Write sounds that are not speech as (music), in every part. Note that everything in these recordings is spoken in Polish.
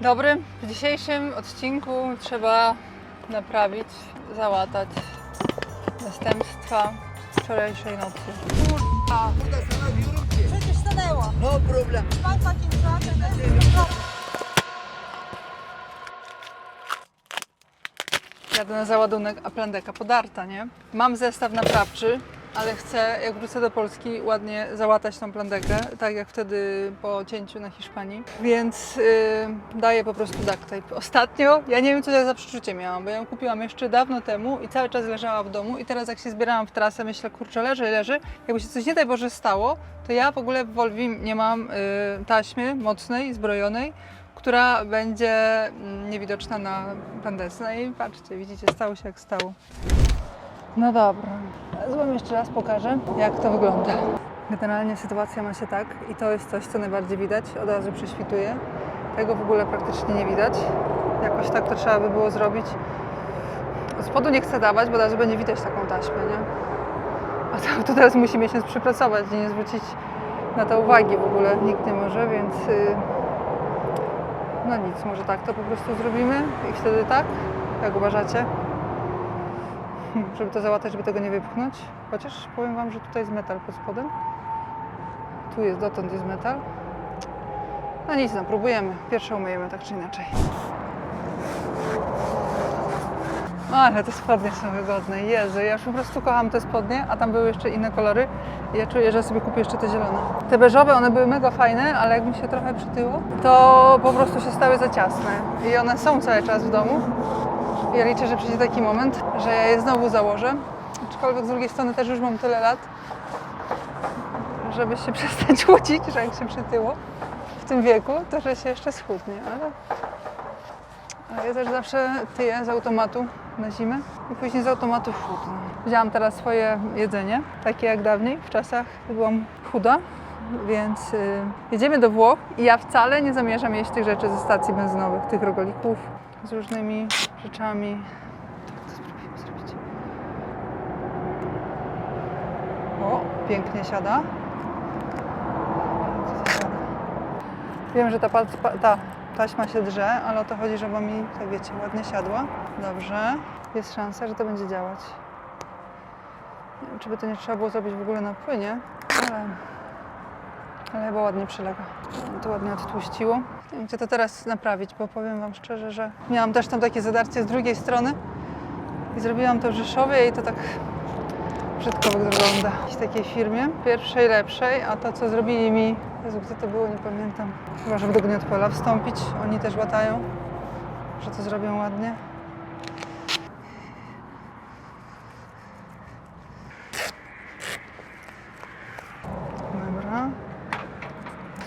Dobry. W dzisiejszym odcinku trzeba naprawić, załatać następstwa wczorajszej nocy. Przecież stanęła. No problem. Ciężarze, Jadę na załadunek, a plandeka podarta, nie? Mam zestaw naprawczy, ale chcę, jak wrócę do Polski, ładnie załatać tą plandekę, tak jak wtedy po cięciu na Hiszpanii. Więc yy, daję po prostu duct tape. Ostatnio, ja nie wiem co ja za przeczucie miałam, bo ją kupiłam jeszcze dawno temu i cały czas leżała w domu i teraz jak się zbierałam w trasę, myślę, kurczę, leży, leży. Jakby się coś nie daj Boże stało, to ja w ogóle w Volvim nie mam yy, taśmy mocnej, zbrojonej, która będzie mm, niewidoczna na pandesce. No i patrzcie, widzicie, stało się jak stało. No dobra. Złam jeszcze raz pokażę, jak to wygląda. Generalnie sytuacja ma się tak i to jest coś, co najbardziej widać, od razu prześwituje. Tego w ogóle praktycznie nie widać. Jakoś tak to trzeba by było zrobić. Od spodu nie chcę dawać, bo razu będzie widać taką taśmę, nie? A to, to teraz musi miesiąc przypracować i nie zwrócić na to uwagi w ogóle. Nikt nie może, więc... Yy... No nic, może tak to po prostu zrobimy i wtedy tak? Jak uważacie? Żeby to załatać, żeby tego nie wypchnąć. Chociaż powiem Wam, że tutaj jest metal pod spodem. Tu jest, dotąd jest metal. No nic, no próbujemy. Pierwsze umyjemy tak czy inaczej. No ale te spodnie są wygodne. Jezu, ja już po prostu kocham te spodnie, a tam były jeszcze inne kolory. I ja czuję, że sobie kupię jeszcze te zielone. Te beżowe, one były mega fajne, ale jak mi się trochę przytyło, to po prostu się stały za ciasne. I one są cały czas w domu. Ja liczę, że przyjdzie taki moment, że ja je znowu założę. Aczkolwiek z drugiej strony też już mam tyle lat, żeby się (laughs) przestać łudzić, że jak się przytyło w tym wieku, to że się jeszcze schudnie. Ale a ja też zawsze tyję z automatu na zimę i później z automatu chudnę. Wzięłam teraz swoje jedzenie, takie jak dawniej, w czasach byłam chuda, więc y, jedziemy do Włoch i ja wcale nie zamierzam jeść tych rzeczy ze stacji benzynowych, tych rogolików z różnymi rzeczami. Tak spróbujemy zrobić. O, pięknie siada. Wiem, że ta, ta taśma się drze, ale o to chodzi, żeby mi, tak wiecie, ładnie siadła. Dobrze. Jest szansa, że to będzie działać. Nie wiem, czy by to nie trzeba było zrobić w ogóle na płynie, ale, ale chyba ładnie przylega. To ładnie odtłuściło. Gdzie to teraz naprawić, bo powiem Wam szczerze, że miałam też tam takie zadarcie z drugiej strony i zrobiłam to w Rzeszowie i to tak brzydko wygląda w takiej firmie. Pierwszej, lepszej, a to co zrobili mi, Jezu, gdzie to było, nie pamiętam. Chyba, że w Dognie od Pola wstąpić, oni też łatają, że to zrobią ładnie. Dobra.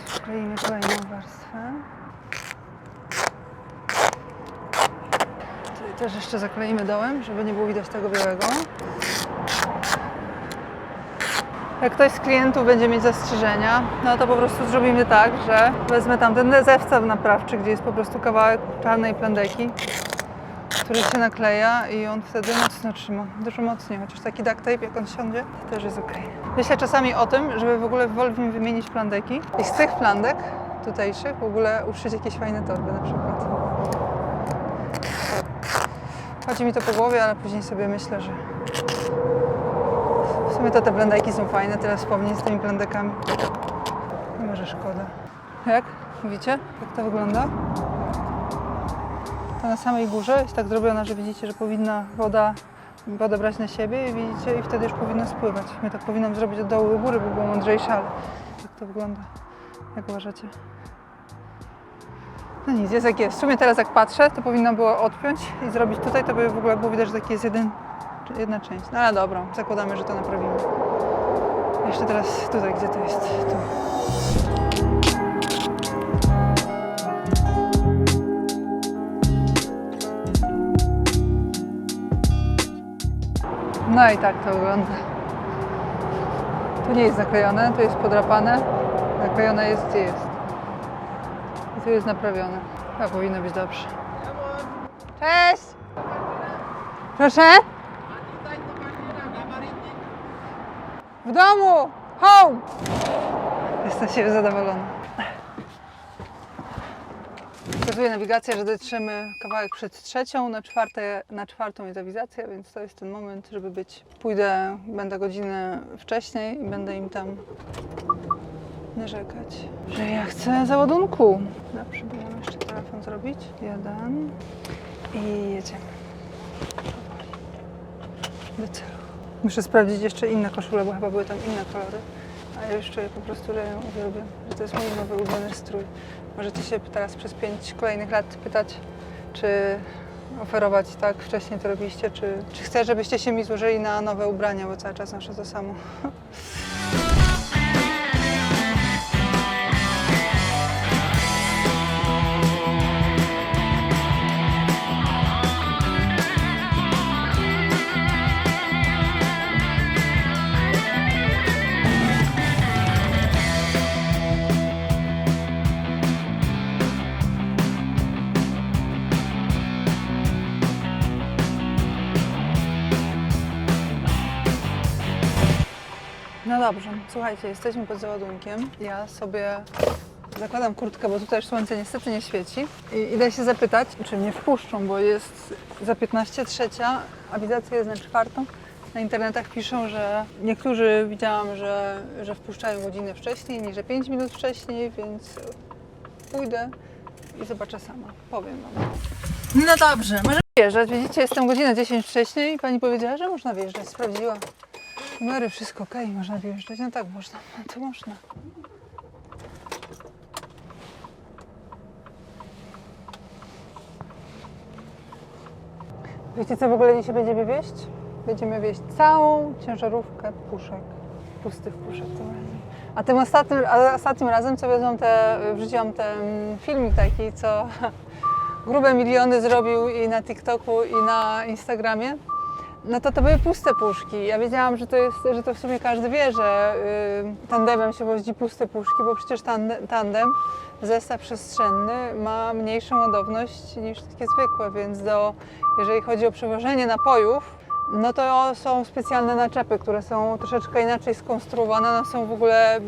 Skleimy kolejną warstwę. Tutaj też jeszcze zakleimy dołem, żeby nie było widać tego białego. Jak ktoś z klientów będzie mieć zastrzeżenia, no to po prostu zrobimy tak, że wezmę tam ten zewcaw naprawczy, gdzie jest po prostu kawałek czarnej plandeki, który się nakleja i on wtedy mocno trzyma, dużo mocniej, chociaż taki duct tape jak on siądzie, to też jest ok. Myślę czasami o tym, żeby w ogóle w Volvim wymienić plandeki i z tych plandek tutejszych w ogóle uszyć jakieś fajne torby na przykład. Chodzi mi to po głowie, ale później sobie myślę, że w sumie to te blendajki są fajne, teraz wspomnieć z tymi blendekami. Nie może szkoda. Jak? Widzicie, jak to wygląda? To na samej górze jest tak zrobione, że widzicie, że powinna woda wodę brać na siebie i widzicie, i wtedy już powinno spływać. My tak powinnam zrobić od dołu do góry, by było mądrzejsze, ale jak to wygląda? Jak uważacie? No nic, jest jak jest. W sumie teraz jak patrzę, to powinno było odpiąć i zrobić tutaj, to by w ogóle było widać, że taki jest jeden, jedna część. No ale dobra, zakładamy, że to naprawimy. Jeszcze teraz tutaj, gdzie to jest? Tu. No i tak to wygląda. Tu nie jest zaklejone, tu jest podrapane. Zaklejone jest gdzie jest. I tu jest naprawione. A powinno być dobrze. Cześć! Proszę? W domu! Home! Jestem się zadowolona. Pokazuje nawigacja, że dotrzemy kawałek przed trzecią, na, czwarte, na czwartą jest awizacja, więc to jest ten moment, żeby być. Pójdę, będę godzinę wcześniej i będę im tam narzekać, że ja chcę załadunku. Dobrze, bo mam jeszcze telefon zrobić. Jeden i jedziemy. Do celu. Muszę sprawdzić jeszcze inne koszule, bo chyba były tam inne kolory. A ja już czuję po prostu, że ją uwielbiam, że to jest mój nowy ulubiony strój. Możecie się teraz przez pięć kolejnych lat pytać, czy oferować tak wcześniej to robiliście, czy, czy chcę, żebyście się mi złożyli na nowe ubrania, bo cały czas noszę to samo. (laughs) dobrze, słuchajcie, jesteśmy pod załadunkiem. Ja sobie zakładam kurtkę, bo tutaj już słońce niestety nie świeci. I idę się zapytać, czy mnie wpuszczą, bo jest za 15 trzecia, awizacja jest na czwartą. Na internetach piszą, że niektórzy widziałam, że, że wpuszczają godzinę wcześniej, niż że 5 minut wcześniej, więc pójdę i zobaczę sama. Powiem wam. No dobrze, może wjeżdżać. Widzicie, jestem godzinę 10 wcześniej i pani powiedziała, że można wjeżdżać. Sprawdziła. Numery, wszystko okej, można wjeżdżać. No tak można, no to można. Wiecie co w ogóle dzisiaj będziemy wieść? Będziemy wieść całą ciężarówkę puszek. Pustych puszek. A tym ostatnim, a ostatnim razem, co wiedzą, te, wrzuciłam ten filmik taki, co (laughs) grube miliony zrobił i na TikToku, i na Instagramie. No to to były puste puszki. Ja wiedziałam, że to jest, że to w sumie każdy wie, że y, tandemem się wozi puste puszki, bo przecież tandem, tandem, zestaw przestrzenny ma mniejszą ładowność niż takie zwykłe, więc do, jeżeli chodzi o przewożenie napojów, no to są specjalne naczepy, które są troszeczkę inaczej skonstruowane. One są w ogóle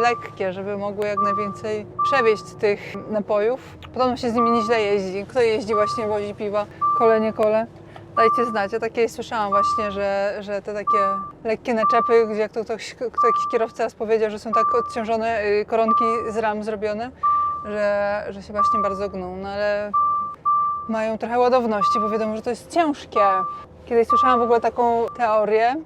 lekkie, żeby mogły jak najwięcej przewieźć tych napojów. Podobno się z nimi nieźle jeździ. Kto jeździ właśnie wozi piwa, kole, nie kole. Dajcie znać. Ja takie słyszałam właśnie, że, że te takie lekkie naczepy, gdzie jak to ktoś, kto jakiś kierowca powiedział, że są tak odciążone y, koronki z ram zrobione, że, że się właśnie bardzo gną. No ale mają trochę ładowności, bo wiadomo, że to jest ciężkie. Kiedyś słyszałam w ogóle taką teorię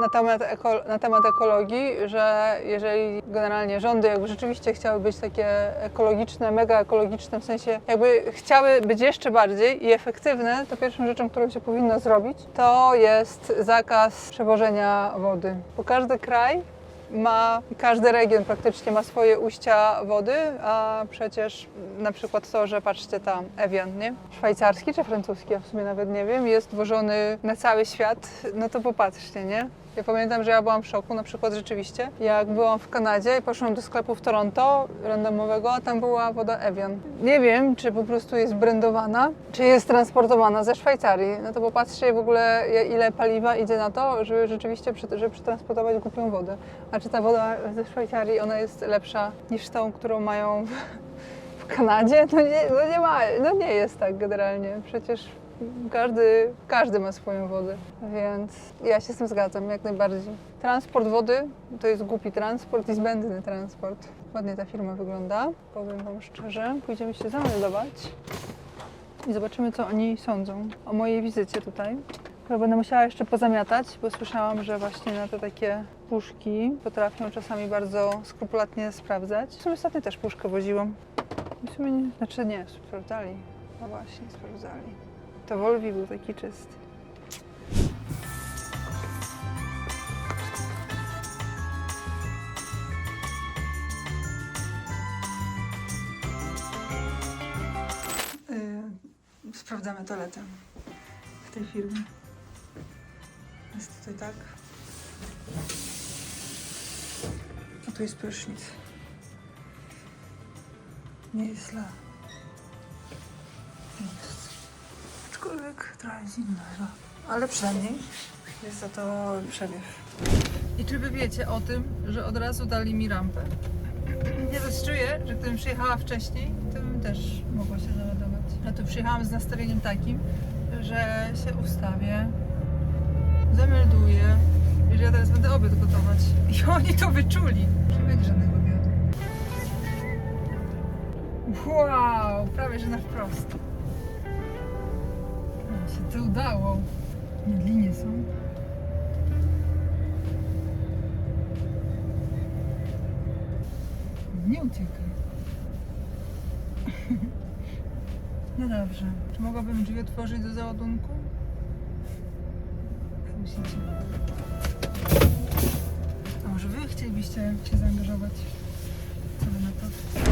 na temat, na temat ekologii, że jeżeli generalnie rządy jakby rzeczywiście chciały być takie ekologiczne, mega ekologiczne, w sensie jakby chciały być jeszcze bardziej i efektywne, to pierwszą rzeczą, którą się powinno zrobić, to jest zakaz przewożenia wody. Bo każdy kraj ma, każdy region praktycznie ma swoje ujścia wody, a przecież na przykład to, że patrzcie tam, Evian, nie? Szwajcarski czy francuski, ja w sumie nawet nie wiem, jest wożony na cały świat, no to popatrzcie, nie? Ja pamiętam, że ja byłam w szoku, na przykład rzeczywiście, jak byłam w Kanadzie i poszłam do sklepu w Toronto, randomowego, a tam była woda Evian. Nie wiem, czy po prostu jest brandowana, czy jest transportowana ze Szwajcarii. No to popatrzcie w ogóle, ile paliwa idzie na to, żeby rzeczywiście żeby przetransportować głupią wodę. A czy ta woda ze Szwajcarii, ona jest lepsza niż tą, którą mają w Kanadzie? No nie, no nie ma, no nie jest tak generalnie. Przecież każdy, każdy ma swoją wodę, więc ja się z tym zgadzam jak najbardziej. Transport wody to jest głupi transport i zbędny transport. Ładnie ta firma wygląda, powiem Wam szczerze. Pójdziemy się zameldować i zobaczymy, co oni sądzą o mojej wizycie tutaj. Chyba będę musiała jeszcze pozamiatać, bo słyszałam, że właśnie na te takie puszki potrafią czasami bardzo skrupulatnie sprawdzać. W sumie ostatnio też puszkę woziłam. W sumie nie, znaczy nie, sprawdzali. No właśnie, sprawdzali. To Volvi był taki czysty. Yy, sprawdzamy toaletę w tej firmie. Jest tutaj tak. A tu jest prysznic. Nie jest źle. Aczkolwiek trochę chyba. Ale przynajmniej jest za to przewiew. I czy wy wiecie o tym, że od razu dali mi rampę? Ja też że gdybym przyjechała wcześniej, to bym też mogła się załadować. Ja tu przyjechałam z nastawieniem takim, że się ustawię, zamelduję i że ja teraz będę obiad gotować. I oni to wyczuli. Nie będzie żadnego obiadu. Wow, prawie że na wprost. Się to udało. Linie są. Nie uciekaj. (laughs) No dobrze. Czy mogłabym drzwi otworzyć do załadunku? Musicie. A może wy chcielibyście się zaangażować? Co wy na to?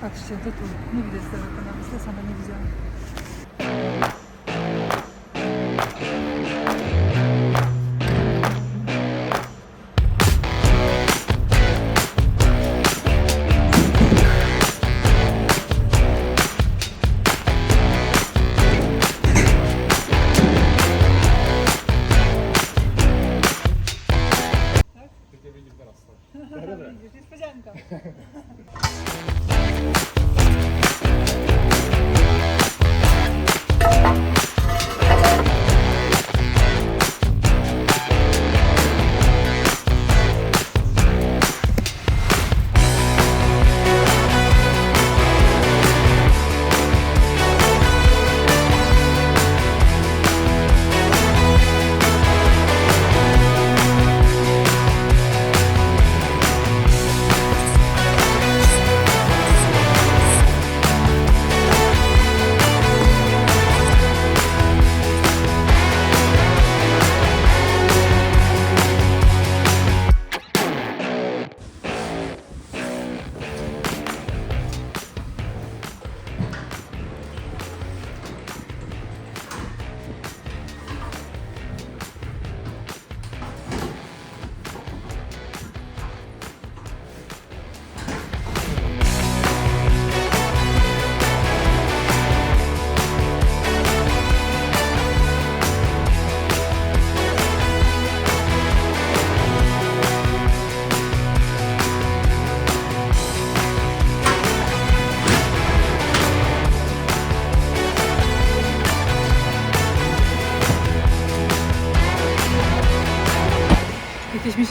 Patrzcie, to tu. Nie widać z daleka nawet. Ja sama nie widziałam.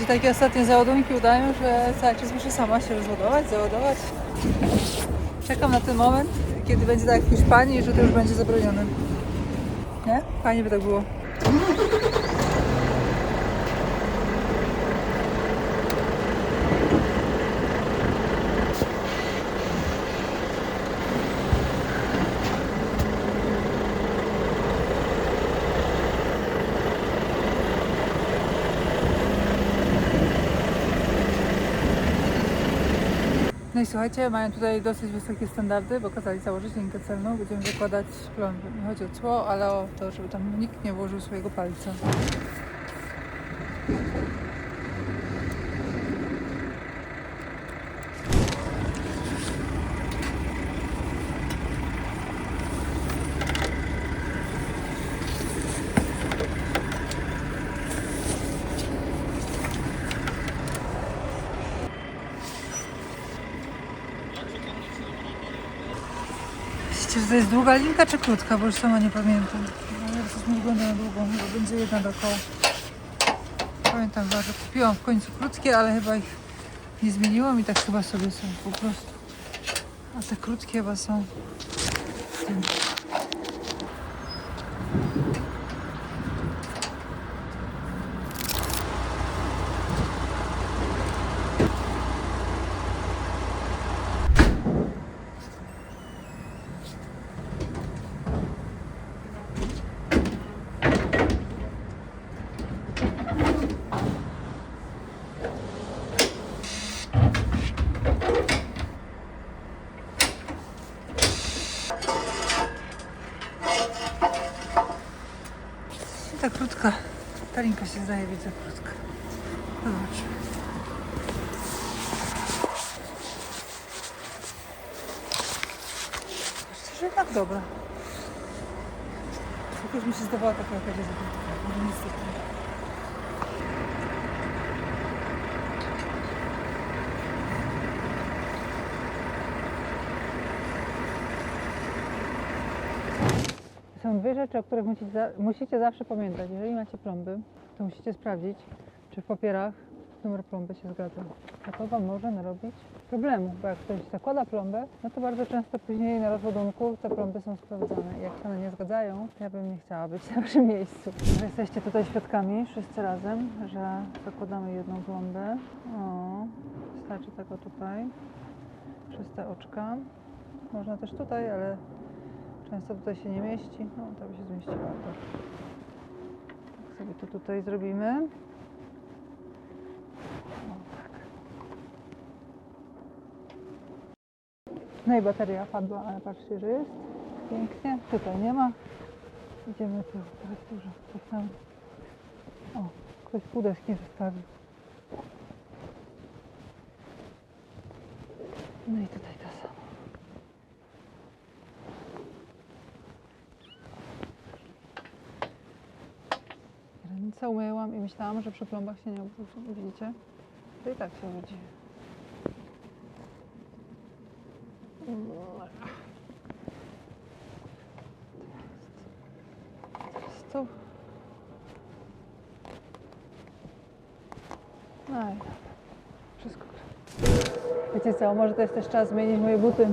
Takie ostatnie załadunki udają, że cały czas muszę sama się rozładować, załadować. Czekam na ten moment, kiedy będzie tak jak w Hiszpanii, że to już będzie zabronione. Nie? Fajnie by tak było. No i słuchajcie, mają tutaj dosyć wysokie standardy, bo kazali założyć linkę celną. Będziemy zakładać plomby. Nie chodzi o cło, ale o to, żeby tam nikt nie włożył swojego palca. Że to jest długa linka czy krótka? Bo już sama nie pamiętam. Ale ja coś mi wygląda na długą, chyba będzie jedna dookoła. Pamiętam, że kupiłam w końcu krótkie, ale chyba ich nie zmieniłam i tak chyba sobie są po prostu. A te krótkie chyba są. Ta krótka. Ta linka się zdaje być za krótka. Zobacz. Szczerze, jednak dobra. Jakoś mi się zdawała taka jakaś jest krótka. ale niestety. Są dwie rzeczy, o których musicie, musicie zawsze pamiętać. Jeżeli macie plomby, to musicie sprawdzić, czy w papierach numer plomby się zgadza. A to Wam może narobić problemu, bo jak ktoś zakłada plombę, no to bardzo często później na rozładunku te plomby są sprawdzane. Jak się one nie zgadzają, ja bym nie chciała być na Waszym miejscu. Jesteście tutaj świadkami wszyscy razem, że zakładamy jedną plombę. O, starczy tego tutaj, przez te oczka. Można też tutaj, ale często tutaj się nie mieści. No, to by się zmieściło. Tak. sobie to tutaj zrobimy. Tak. No i bateria padła, ale patrzcie, że jest. Pięknie. Tutaj nie ma. Idziemy tu. Teraz dużo. Tak samo. O, ktoś pół deski zostawił. No i tutaj to samo. Ręce umyłam i myślałam, że przy plombach się nie obróci. Widzicie? To i tak się. Teraz tu. No i. Wszystko. Wiecie co, może to jest też czas zmienić moje buty.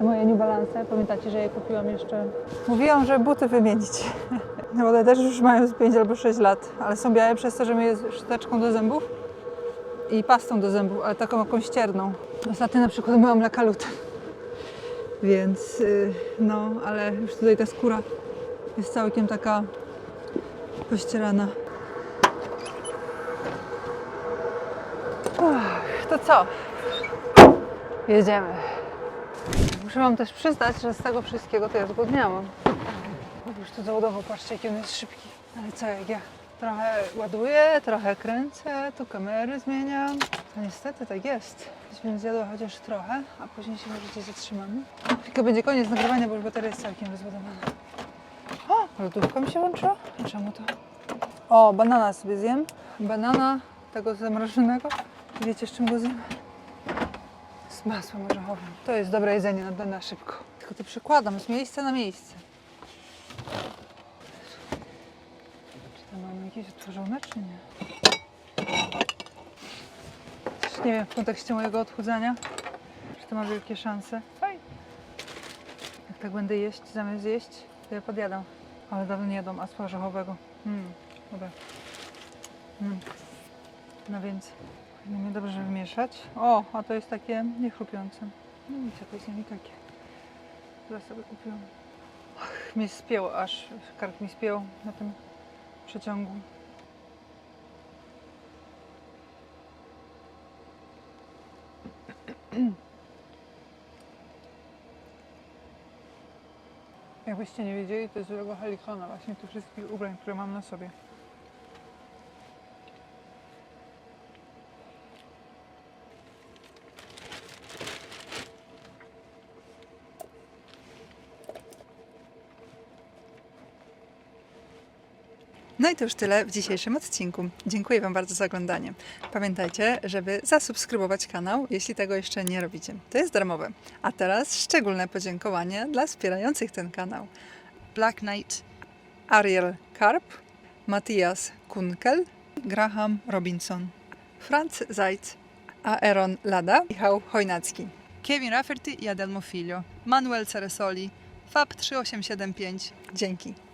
Moje New Balance. Pamiętacie, że je kupiłam jeszcze... Mówiłam, że buty wymienić. No bo te też już mają z 5 albo 6 lat, ale są białe przez to, że myję z szczoteczką do zębów i pastą do zębów, ale taką jakąś ścierną. Ostatnio na przykład myłam lakalutem. Więc yy, no, ale już tutaj ta skóra jest całkiem taka pościerana. To co? Jedziemy. Muszę Wam też przyznać, że z tego wszystkiego to ja zgłodniałam. Już tu załadował, patrzcie jaki on jest szybki. Ale co jak ja trochę ładuję, trochę kręcę, tu kamery zmieniam. To niestety tak jest. Więc zjadła chociaż trochę, a później się możecie zatrzymamy. Tylko będzie koniec nagrywania, bo już bateria jest całkiem rozładowana. O, lodówka mi się włączyła? Czemu to? O, banana sobie zjem. Banana tego zamrożonego. Wiecie z czym go zjem? Z masłem orzechowym. To jest dobre jedzenie na, na szybko. Tylko to przykładam z miejsca na miejsce. Czy tam mamy jakieś otworzone, czy nie? Też nie wiem, w kontekście mojego odchudzania, czy to ma wielkie szanse. Fajnie. Jak tak będę jeść, zamiast jeść, to ja podjadam. Ale dawno nie jadłam masła orzechowego. Mm, dobra. Mm. No więc mnie dobrze wymieszać. O, a to jest takie niechrupiące. No widzicie, to jest nie takie. Teraz sobie kupiłam. Ach, mnie spięło aż, kark mi spiął na tym przeciągu. (clears throat) Jakbyście nie wiedzieli, to jest złego helikona właśnie tych wszystkich ubrań, które mam na sobie. No i to już tyle w dzisiejszym odcinku. Dziękuję Wam bardzo za oglądanie. Pamiętajcie, żeby zasubskrybować kanał, jeśli tego jeszcze nie robicie. To jest darmowe. A teraz szczególne podziękowanie dla wspierających ten kanał. Black Knight, Ariel Karp, Matthias Kunkel, Graham Robinson, Franz Zajc, Aaron Lada, Michał Chojnacki, Kevin Rafferty i Adelmo Filio, Manuel Ceresoli, FAB 3875. Dzięki.